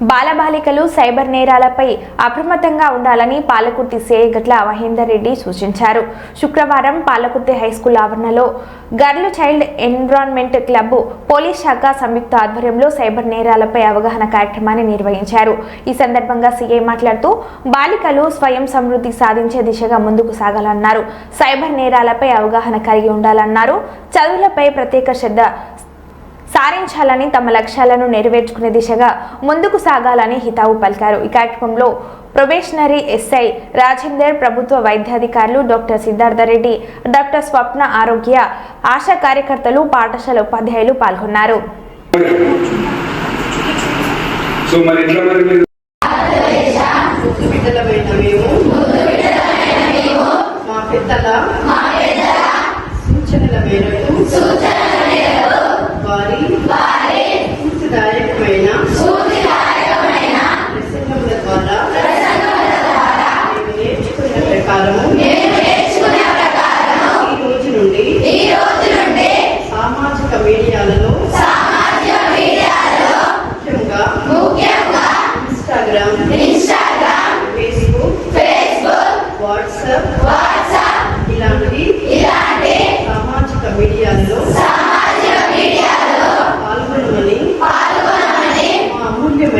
బాలబాలికలు cyber నేరాలపై అప్రమత్తంగా ఉండాలని Palakurthi CI గట్ల మహేందర్ రెడ్డి సూచించారు. శుక్రవారం పాలకుర్తి హైస్కూల్ ఆవరణలో girl child environment club police శాఖ సంయుక్త ఆధ్వర్యంలో సైబర్ నేరాలపై అవగాహన కార్యక్రమాన్ని నిర్వహించారు. ఈ సందర్భంగా సీఐ మాట్లాడుతూ బాలికలు స్వయం సమృద్ధి సాధించే దిశగా ముందుకు సాగాలన్నారు. సైబర్ నేరాలపై అవగాహన కలిగి ఉండాలన్నారు. చదువులపై ప్రత్యేక శ్రద్ధ సారించాలని తమ లక్ష్యాలను నెరవేర్చుకునే దిశగా ముందుకు సాగాలని హితావు పలికారు. ఈ కార్యక్రమంలో ప్రొబేషనరీ ఎస్ఐ రాజేందర్ ప్రభుత్వ వైద్యాధికారులు డాక్టర్ సిద్ధార్థరెడ్డి డాక్టర్ స్వప్న ఆరోగ్య ఆశా కార్యకర్తలు పాఠశాల ఉపాధ్యాయులు పాల్గొన్నారు. సో మరి స్ఫూర్తిదాయకమైన ప్రసంగముల ద్వారా నేను ప్రకారము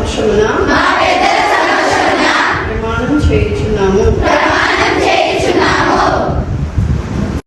సమక్షమున ప్రమాణం చేయుచున్నాము.